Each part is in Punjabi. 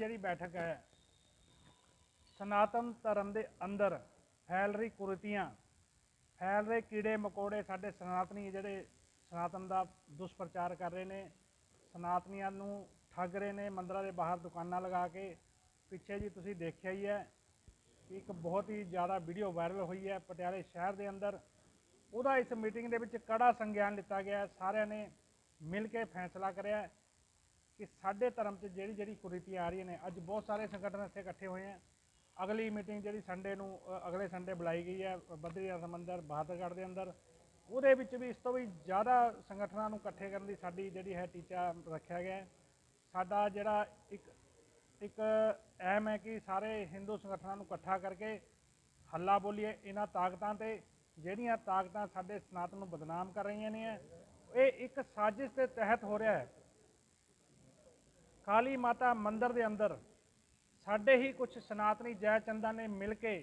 ਜਿਹੜੀ ਬੈਠਕ ਹੈ, ਸਨਾਤਨ ਧਰਮ ਦੇ ਅੰਦਰ ਫੈਲ ਰਹੀ ਕੁਰੀਤੀਆਂ, ਫੈਲ ਰਹੇ ਕੀੜੇ ਮਕੌੜੇ ਸਾਡੇ ਸਨਾਤਨੀ ਜਿਹੜੇ ਸਨਾਤਨ ਦਾ ਦੁਸ਼ਪ੍ਰਚਾਰ ਕਰ ਰਹੇ ਨੇ, ਸਨਾਤਨੀਆਂ ਨੂੰ ਠੱਗ ਰਹੇ ਨੇ, ਮੰਦਰਾਂ ਦੇ ਬਾਹਰ ਦੁਕਾਨਾਂ ਲਗਾ ਕੇ, ਪਿੱਛੇ ਜੀ ਤੁਸੀਂ ਦੇਖਿਆ ਹੀ ਹੈ, ਇੱਕ ਬਹੁਤ ਹੀ ਜ਼ਿਆਦਾ ਵੀਡੀਓ ਵਾਇਰਲ ਹੋਈ ਹੈ ਪਟਿਆਲੇ ਸ਼ਹਿਰ ਦੇ ਅੰਦਰ। ਉਹਦਾ ਇਸ ਮੀਟਿੰਗ ਦੇ ਵਿੱਚ ਕੜਾ ਸੰਗਿਆਨ ਲਿੱਤਾ ਗਿਆ ਸਾਰਿਆਂ ਨੇ ਮਿਲ ਕੇ ਫੈਸਲਾ ਕਰਿਆ ਕਿ ਸਾਡੇ ਧਰਮ 'ਚ ਜਿਹੜੀ ਜਿਹੜੀ ਕੁਰੀਤੀਆਂ ਆ ਰਹੀਆਂ ਨੇ, ਅੱਜ ਬਹੁਤ ਸਾਰੇ ਸੰਗਠਨ ਇੱਥੇ ਇਕੱਠੇ ਹੋਏ ਹੈ ਅਗਲੀ ਮੀਟਿੰਗ ਜਿਹੜੀ ਸੰਡੇ ਨੂੰ ਅਗਲੇ ਸੰਡੇ ਬੁਲਾਈ ਗਈ ਹੈ ਬਦਰੀਨਾਥ ਮੰਦਿਰ ਬਹਾਦਰਗੜ੍ਹ ਦੇ ਅੰਦਰ। ਉਹਦੇ ਵਿੱਚ ਵੀ ਇਸ ਤੋਂ ਵੀ ਜ਼ਿਆਦਾ ਸੰਗਠਨਾਂ ਨੂੰ ਇਕੱਠੇ ਕਰਨ ਦੀ ਸਾਡੀ ਜਿਹੜੀ ਹੈ ਟੀਚਾ ਰੱਖਿਆ ਗਿਆ ਸਾਡਾ ਜਿਹੜਾ ਇੱਕ ਇੱਕ ਅਹਿਮ ਹੈ ਕਿ ਸਾਰੇ ਹਿੰਦੂ ਸੰਗਠਨਾਂ ਨੂੰ ਇਕੱਠਾ ਕਰਕੇ ਹੱਲਾ ਬੋਲੀਏ, ਇਹਨਾਂ ਤਾਕਤਾਂ ਤੇ, ਜਿਹੜੀਆਂ ਤਾਕਤਾਂ ਸਾਡੇ ਸਨਾਤਨ ਨੂੰ ਬਦਨਾਮ ਕਰ ਰਹੀਆਂ ਨੇ, ਇਹ ਇੱਕ ਸਾਜ਼ਿਸ਼ ਦੇ ਤਹਿਤ ਹੋ ਰਿਹਾ ਹੈ। ਕਾਲੀ ਮਾਤਾ ਮੰਦਿਰ ਦੇ ਅੰਦਰ ਸਾਡੇ ਹੀ ਕੁਝ ਸਨਾਤਨੀ ਜੈ ਚੰਦਾਂ ਨੇ ਮਿਲ ਕੇ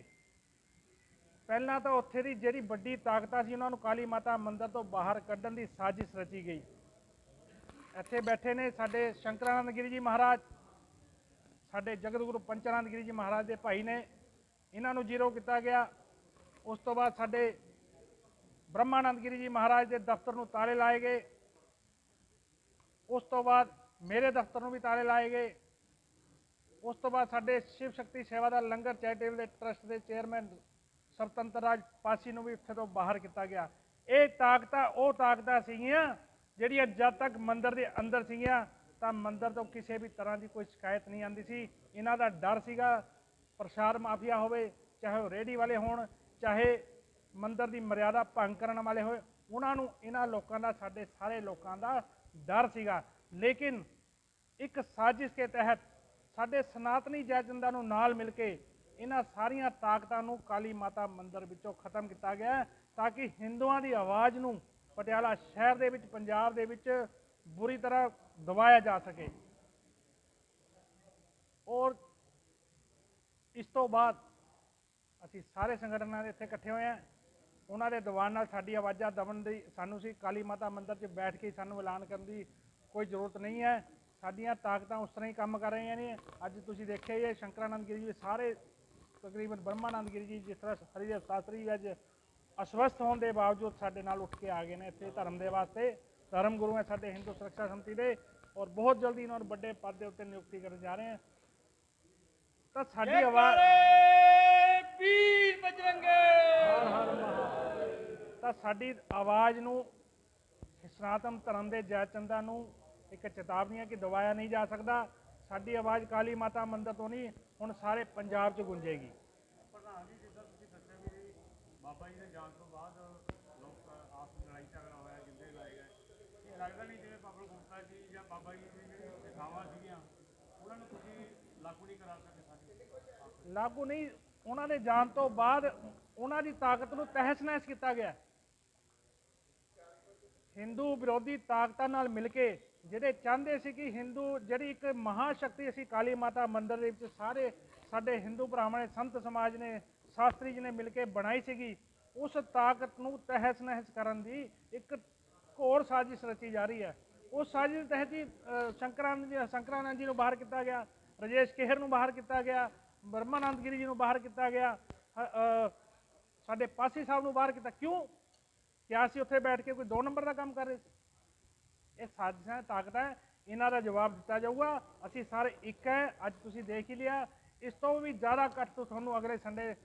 ਪਹਿਲਾਂ ਤਾਂ ਉੱਥੇ ਦੀ ਜਿਹੜੀ ਵੱਡੀ ਤਾਕਤਾਂ ਸੀ, ਉਹਨਾਂ ਨੂੰ ਕਾਲੀ ਮਾਤਾ ਮੰਦਿਰ ਤੋਂ ਬਾਹਰ ਕੱਢਣ ਦੀ ਸਾਜ਼ਿਸ਼ ਰਚੀ ਗਈ। ਇੱਥੇ ਬੈਠੇ ਨੇ ਸਾਡੇ ਸ਼ੰਕਰਾਨੰਦ ਗਿਰੀ ਜੀ ਮਹਾਰਾਜ, ਸਾਡੇ ਜਗਤ ਗੁਰੂ ਪੰਚਾਨੰਦ ਗਿਰੀ ਜੀ ਮਹਾਰਾਜ ਦੇ ਭਾਈ ਨੇ, ਇਹਨਾਂ ਨੂੰ ਜ਼ੀਰੋ ਕੀਤਾ ਗਿਆ। ਉਸ ਤੋਂ ਬਾਅਦ ਸਾਡੇ ਬ੍ਰਹਮਾਨੰਦ ਗਿਰੀ ਜੀ ਮਹਾਰਾਜ ਦੇ ਦਫ਼ਤਰ ਨੂੰ ਤਾਲੇ ਲਾਏ ਗਏ। ਉਸ ਤੋਂ ਬਾਅਦ ਮੇਰੇ ਦਫ਼ਤਰ ਨੂੰ ਵੀ ਤਾਲੇ ਲਾਏ ਗਏ। ਉਸ ਤੋਂ ਬਾਅਦ ਸਾਡੇ ਸ਼ਿਵ ਸ਼ਕਤੀ ਸੇਵਾ ਦਾ ਲੰਗਰ ਚੈਰੀਟੇਬਲ ਦੇ ਟਰਸਟ ਦੇ ਚੇਅਰਮੈਨ ਸਰਤੰਤਰ ਰਾਜ ਪਾਸੀ ਨੂੰ ਵੀ ਇੱਥੇ ਤੋਂ ਬਾਹਰ ਕੀਤਾ ਗਿਆ। ਇਹ ਤਾਕਤਾਂ, ਉਹ ਤਾਕਤਾਂ ਸੀਗੀਆਂ ਜਿਹੜੀਆਂ ਜਦ ਤੱਕ ਮੰਦਰ ਦੇ ਅੰਦਰ ਸੀਗੀਆਂ, ਤਾਂ ਮੰਦਰ ਤੋਂ ਕਿਸੇ ਵੀ ਤਰ੍ਹਾਂ ਦੀ ਕੋਈ ਸ਼ਿਕਾਇਤ ਨਹੀਂ ਆਉਂਦੀ ਸੀ। ਇਹਨਾਂ ਦਾ ਡਰ ਸੀਗਾ, ਪ੍ਰਸ਼ਾਦ ਮਾਫੀਆ ਹੋਵੇ, ਚਾਹੇ ਉਹ ਰੇੜੀ ਵਾਲੇ ਹੋਣ, ਚਾਹੇ ਮੰਦਰ ਦੀ ਮਰਿਆਦਾ ਭੰਗ ਕਰਨ ਵਾਲੇ ਹੋਏ, ਉਹਨਾਂ ਨੂੰ ਇਹਨਾਂ ਲੋਕਾਂ ਦਾ, ਸਾਡੇ ਸਾਰੇ ਲੋਕਾਂ ਦਾ ਡਰ ਸੀਗਾ। ਲੇਕਿਨ ਇੱਕ ਸਾਜ਼ਿਸ਼ ਦੇ ਤਹਿਤ ਸਾਡੇ ਸਨਾਤਨੀ ਜੈਜੰਦਾਂ ਨੂੰ ਨਾਲ ਮਿਲ ਕੇ ਇਹਨਾਂ ਸਾਰੀਆਂ ਤਾਕਤਾਂ ਨੂੰ ਕਾਲੀ ਮਾਤਾ ਮੰਦਿਰ ਵਿੱਚੋਂ ਖਤਮ ਕੀਤਾ ਗਿਆ ਤਾਂ ਕਿ ਹਿੰਦੂਆਂ ਦੀ ਆਵਾਜ਼ ਨੂੰ ਪਟਿਆਲਾ ਸ਼ਹਿਰ ਦੇ ਵਿੱਚ, ਪੰਜਾਬ ਦੇ ਵਿੱਚ ਬੁਰੀ ਤਰ੍ਹਾਂ ਦਬਾਇਆ ਜਾ ਸਕੇ। ਔਰ ਇਸ ਤੋਂ ਬਾਅਦ ਅਸੀਂ ਸਾਰੇ ਸੰਗਠਨਾਂ ਦੇ ਇੱਥੇ ਇਕੱਠੇ ਹੋਏ ਹਾਂ। ਉਹਨਾਂ ਦੇ ਦੀਵਾਨ ਨਾਲ ਸਾਡੀ ਆਵਾਜ਼ਾਂ ਦਬਣ ਦੀ ਸਾਨੂੰ ਸੀ। ਕਾਲੀ ਮਾਤਾ ਮੰਦਿਰ 'ਚ ਬੈਠ ਕੇ ਸਾਨੂੰ ਐਲਾਨ ਕਰਨ ਦੀ ਕੋਈ ਜ਼ਰੂਰਤ ਨਹੀਂ ਹੈ। ਸਾਡੀਆਂ ਤਾਕਤਾਂ ਉਸ ਤਰ੍ਹਾਂ ਹੀ ਕੰਮ ਕਰ ਰਹੀਆਂ ਨੇ। ਅੱਜ ਤੁਸੀਂ ਦੇਖਿਆ ਹੀ ਹੈ ਸ਼ੰਕਰਾਨੰਦ ਗਿਰੀ ਜੀ ਸਾਰੇ ਤਕਰੀਬਨ ਬ੍ਰਹਮਾਨੰਦ ਗਿਰੀ ਜੀ ਜਿਸ ਤਰ੍ਹਾਂ ਹਰੀਦੇਵ ਸ਼ਾਸਤਰੀ ਜੀ ਅੱਜ ਅਸਵਸਥ ਹੋਣ ਦੇ ਬਾਵਜੂਦ ਸਾਡੇ ਨਾਲ ਉੱਠ ਕੇ ਆ ਗਏ ਨੇ ਇੱਥੇ ਧਰਮ ਦੇ ਵਾਸਤੇ। ਧਰਮ ਗੁਰੂ ਹੈ ਸਾਡੇ ਹਿੰਦੂ ਸੁਰੱਖਿਆ ਸੰਮਤੀ ਦੇ ਔਰ ਬਹੁਤ ਜਲਦੀ ਇਹਨਾਂ ਨੂੰ ਵੱਡੇ ਪਦ ਦੇ ਉੱਤੇ ਨਿਯੁਕਤੀ ਕਰਨ ਜਾ ਰਹੇ ਹਾਂ। ਤਾਂ ਸਾਡੀ ਆਵਾਜ਼ ਵੀਰ ਬਜਰੰਗੇ। ਤਾਂ ਸਾਡੀ ਆਵਾਜ਼ ਨੂੰ ਸਨਾਤਨ ਧਰਮ ਦੇ ਜੈਚੰਦਾ ਨੂੰ ਇੱਕ ਚੇਤਾਵਨੀ ਹੈ ਕਿ ਦਬਾਇਆ ਨਹੀਂ ਜਾ ਸਕਦਾ। ਸਾਡੀ ਆਵਾਜ਼ ਕਾਲੀ ਮਾਤਾ ਮੰਦਿਰ ਤੋਂ ਨਹੀਂ ਹੁਣ ਸਾਰੇ ਪੰਜਾਬ 'ਚ ਗੂੰਜੇਗੀ। ਪ੍ਰਧਾਨ ਜੀ ਜਿੱਦਾਂ ਤੁਸੀਂ ਦੱਸਿਆ ਵੀ ਬਾਬਾ ਜੀ ਦੇ ਜਾਣ ਤੋਂ ਬਾਅਦ ਲੋਕ ਆਪਸ ਵਿੱਚ ਲੜਾਈ ਝਗੜਾ ਹੋਇਆ ਜਿੰਦੇ ਲਾਏ ਗਏ। ਇਹ ਲੱਗਦਾ ਨਹੀਂ ਜਿਵੇਂ ਪਬਲਿਕ ਗੁਪਤਾ ਜੀ ਜਾਂ ਬਾਬਾ ਜੀ ਦੀ ਜਿਹੜੀ ਸਿਖਾਵਾਂ ਸੀਗੀਆਂ ਉਹਨਾਂ ਨੂੰ ਤੁਸੀਂ ਲਾਗੂ ਨਹੀਂ ਕਰਾ ਸਕੇ ਸਾਡੀ ਲਾਗੂ ਨਹੀਂ ਉਹਨਾਂ ਦੇ ਜਾਣ ਤੋਂ ਬਾਅਦ ਉਹਨਾਂ ਦੀ ਤਾਕਤ ਨੂੰ ਤਹਿਸ ਨਹਿਸ ਕੀਤਾ ਗਿਆ। ਹਿੰਦੂ ਵਿਰੋਧੀ ਤਾਕਤਾਂ ਨਾਲ ਮਿਲ ਕੇ ਜਿਹੜੇ ਚਾਹੁੰਦੇ ਸੀ ਕਿ ਹਿੰਦੂ ਜਿਹੜੀ ਇੱਕ ਮਹਾਸ਼ਕਤੀ ਅਸੀਂ ਕਾਲੀ ਮਾਤਾ ਮੰਦਿਰ ਦੇ ਵਿੱਚ ਸਾਰੇ ਸਾਡੇ ਹਿੰਦੂ ਭਰਾਵਾਂ ਨੇ ਸੰਤ ਸਮਾਜ ਨੇ ਸ਼ਾਸਤਰੀ ਜੀ ਨੇ ਮਿਲ ਕੇ ਬਣਾਈ ਸੀਗੀ ਉਸ ਤਾਕਤ ਨੂੰ ਤਹਿਸ ਨਹਿਸ ਕਰਨ ਦੀ ਇੱਕ ਘੋਰ ਸਾਜ਼ਿਸ਼ ਰਚੀ ਜਾ ਰਹੀ ਹੈ। ਉਸ ਸਾਜ਼ਿਸ਼ ਦੇ ਤਹਿਤ ਹੀ ਅ, ਸ਼ੰਕਰਾਨੰਦ ਜੀ ਸ਼ੰਕਰਾਨੰਦ ਜੀ ਨੂੰ ਬਾਹਰ ਕੀਤਾ ਗਿਆ ਰਜੇਸ਼ ਕੇਹਰ ਨੂੰ ਬਾਹਰ ਕੀਤਾ ਗਿਆ ਬ੍ਰਹਮਾਨੰਦ ਗਿਰੀ ਜੀ ਨੂੰ ਬਾਹਰ ਕੀਤਾ ਗਿਆ ਸਾਡੇ ਪਾਸੀ ਸਾਹਿਬ ਨੂੰ ਬਾਹਰ ਕੀਤਾ। ਕਿਉਂ? ਕਿਆ ਅਸੀਂ ਉੱਥੇ ਬੈਠ ਕੇ ਕੋਈ ਦੋ ਨੰਬਰ ਦਾ ਕੰਮ ਕਰ ਰਹੇ ਸੀ? ਇਹ ਸਾਜ਼ਿਸ਼ਾਂ ਤਾਕਤਾਂ ਹੈ, ਇਹਨਾਂ ਦਾ ਜਵਾਬ ਦਿੱਤਾ ਜਾਊਗਾ। ਅਸੀਂ ਸਾਰੇ ਇੱਕ ਹੈ ਅੱਜ ਤੁਸੀਂ ਦੇਖ ਹੀ ਲਿਆ। ਇਸ ਤੋਂ ਵੀ ਜ਼ਿਆਦਾ ਇਕੱਠ ਤੋਂ ਤੁਹਾਨੂੰ ਅਗਲੇ ਸੰਡੇ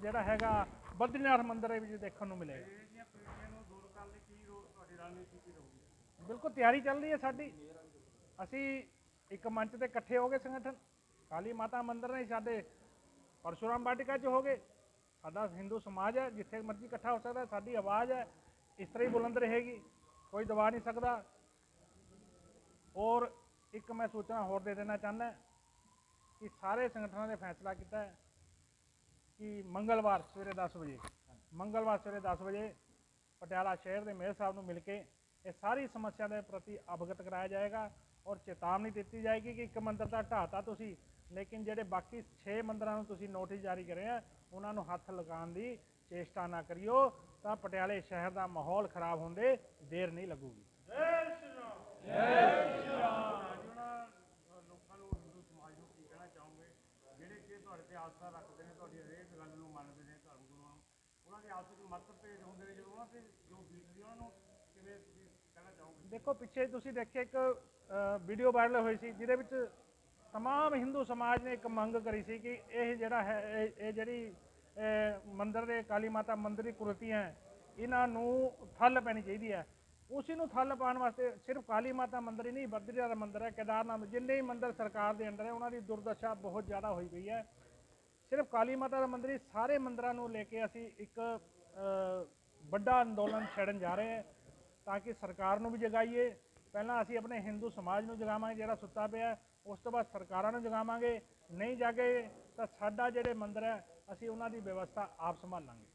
ਜਿਹੜਾ ਹੈਗਾ ਬਦਰੀਨਾਥ ਮੰਦਿਰ ਵਿੱਚ ਦੇਖਣ ਨੂੰ ਮਿਲੇਗਾ। ਬਿਲਕੁਲ ਤਿਆਰੀ ਚੱਲ ਰਹੀ ਹੈ ਸਾਡੀ। ਅਸੀਂ ਇੱਕ ਮੰਚ ਤੇ ਇਕੱਠੇ ਹੋ ਗਏ ਸੰਗਠਨ। ਕਾਲੀ ਮਾਤਾ ਮੰਦਿਰ ਨੇ ਸਾਡੇ ਪਰਸ਼ੁਰਾਮ ਬਾਟਿਕਾ 'ਚ ਹੋ ਗਏ। ਸਾਡਾ ਹਿੰਦੂ ਸਮਾਜ ਹੈ ਜਿੱਥੇ ਮਰਜ਼ੀ ਇਕੱਠਾ ਹੋ ਸਕਦਾ ਸਾਡੀ ਆਵਾਜ਼ ਹੈ। ਇਸ ਤਰ੍ਹਾਂ ਹੀ ਬੁਲੰਦ ਰਹੇਗੀ। ਕੋਈ ਦਬਾ ਨਹੀਂ ਸਕਦਾ। ਔਰ ਇੱਕ ਮੈਂ ਸੂਚਨਾ ਹੋਰ ਦੇ ਦੇਣਾ ਚਾਹੁੰਦਾ ਕਿ ਸਾਰੇ ਸੰਗਠਨਾਂ ਨੇ ਫੈਸਲਾ ਕੀਤਾ ਕਿ ਮੰਗਲਵਾਰ ਸਵੇਰੇ 10 ਵਜੇ, ਮੰਗਲਵਾਰ ਸਵੇਰੇ 10 ਵਜੇ ਪਟਿਆਲਾ ਸ਼ਹਿਰ ਦੇ ਮੇਅਰ ਸਾਹਿਬ ਨੂੰ ਮਿਲ ਕੇ ਇਹ ਸਾਰੀ ਸਮੱਸਿਆ ਦੇ ਪ੍ਰਤੀ ਅਵਗਤ ਕਰਾਇਆ ਜਾਏਗਾ ਔਰ ਚੇਤਾਵਨੀ ਦਿੱਤੀ ਜਾਏਗੀ ਕਿ ਇੱਕ ਮੰਦਰ ਤਾਂ ਢਾਤਾ ਤੁਸੀਂ, ਲੇਕਿਨ ਜਿਹੜੇ ਬਾਕੀ 6 ਮੰਦਰਾਂ ਨੂੰ ਤੁਸੀਂ ਨੋਟਿਸ ਜਾਰੀ ਕਰੇ ਆ ਉਹਨਾਂ ਨੂੰ ਹੱਥ ਲਗਾਉਣ ਦੀ ਚੇਸ਼ਟਾ ਨਾ ਕਰਿਓ, ਤਾਂ ਪਟਿਆਲੇ ਸ਼ਹਿਰ ਦਾ ਮਾਹੌਲ ਖਰਾਬ ਹੁੰਦੇ ਦੇਰ ਨਹੀਂ ਲੱਗੂਗੀ। ਦੇਖੋ ਪਿੱਛੇ ਤੁਸੀਂ ਦੇਖਿਆ ਇੱਕ ਵੀਡੀਓ ਵਾਇਰਲ ਹੋਈ ਸੀ ਜਿਹਦੇ ਵਿੱਚ ਤਮਾਮ ਹਿੰਦੂ ਸਮਾਜ ਨੇ ਇੱਕ ਮੰਗ ਕਰੀ ਸੀ ਕਿ ਇਹ ਜਿਹੜਾ ਹੈ ਇਹ- ਜਿਹੜੀ ਮੰਦਰ ਦੇ ਕਾਲੀ ਮਾਤਾ ਮੰਦਿਰ ਦੀ ਕੁਰਤੀਆਂ ਹੈ, ਇਹਨਾਂ ਨੂੰ ਠੱਲ ਪੈਣੀ ਚਾਹੀਦੀ ਹੈ। ਉਸੇ ਨੂੰ ਥੱਲ ਪਾਉਣ ਵਾਸਤੇ ਸਿਰਫ ਕਾਲੀ ਮਾਤਾ ਮੰਦਿਰ ਹੀ ਨਹੀਂ ਬਦਰੀਨਾਥ ਦਾ ਮੰਦਿਰ ਹੈ, ਕੇਦਾਰਨਾਥ, ਜਿੰਨੇ ਹੀ ਮੰਦਿਰ ਸਰਕਾਰ ਦੇ ਅੰਡਰ ਹੈ, ਉਹਨਾਂ ਦੀ ਦੁਰਦਸ਼ਾ ਬਹੁਤ ਜ਼ਿਆਦਾ ਹੋਈ ਪਈ ਹੈ। ਸਿਰਫ ਕਾਲੀ ਮਾਤਾ ਦਾ ਮੰਦਿਰ ਹੀ ਸਾਰੇ ਮੰਦਿਰਾਂ ਨੂੰ ਲੈ ਕੇ ਅਸੀਂ ਇੱਕ ਵੱਡਾ ਅੰਦੋਲਨ ਛੇੜਨ ਜਾ ਰਹੇ ਹਾਂ, ਤਾਂ ਕਿ ਸਰਕਾਰ ਨੂੰ ਵੀ ਜਗਾਈਏ। ਪਹਿਲਾਂ ਅਸੀਂ ਆਪਣੇ ਹਿੰਦੂ ਸਮਾਜ ਨੂੰ ਜਗਾਵਾਂਗੇ, ਜਿਹੜਾ ਸੁੱਤਾ ਪਿਆ ਉਸ ਤੋਂ ਬਾਅਦ ਸਰਕਾਰਾਂ ਨੂੰ ਜਗਾਵਾਂਗੇ। ਨਹੀਂ ਜਾਗੇ ਤਾਂ ਸਾਡਾ ਜਿਹੜੇ ਮੰਦਿਰ ਹੈ, ਅਸੀਂ ਉਹਨਾਂ ਦੀ ਵਿਵਸਥਾ ਆਪ ਸੰਭਾਲਾਂਗੇ।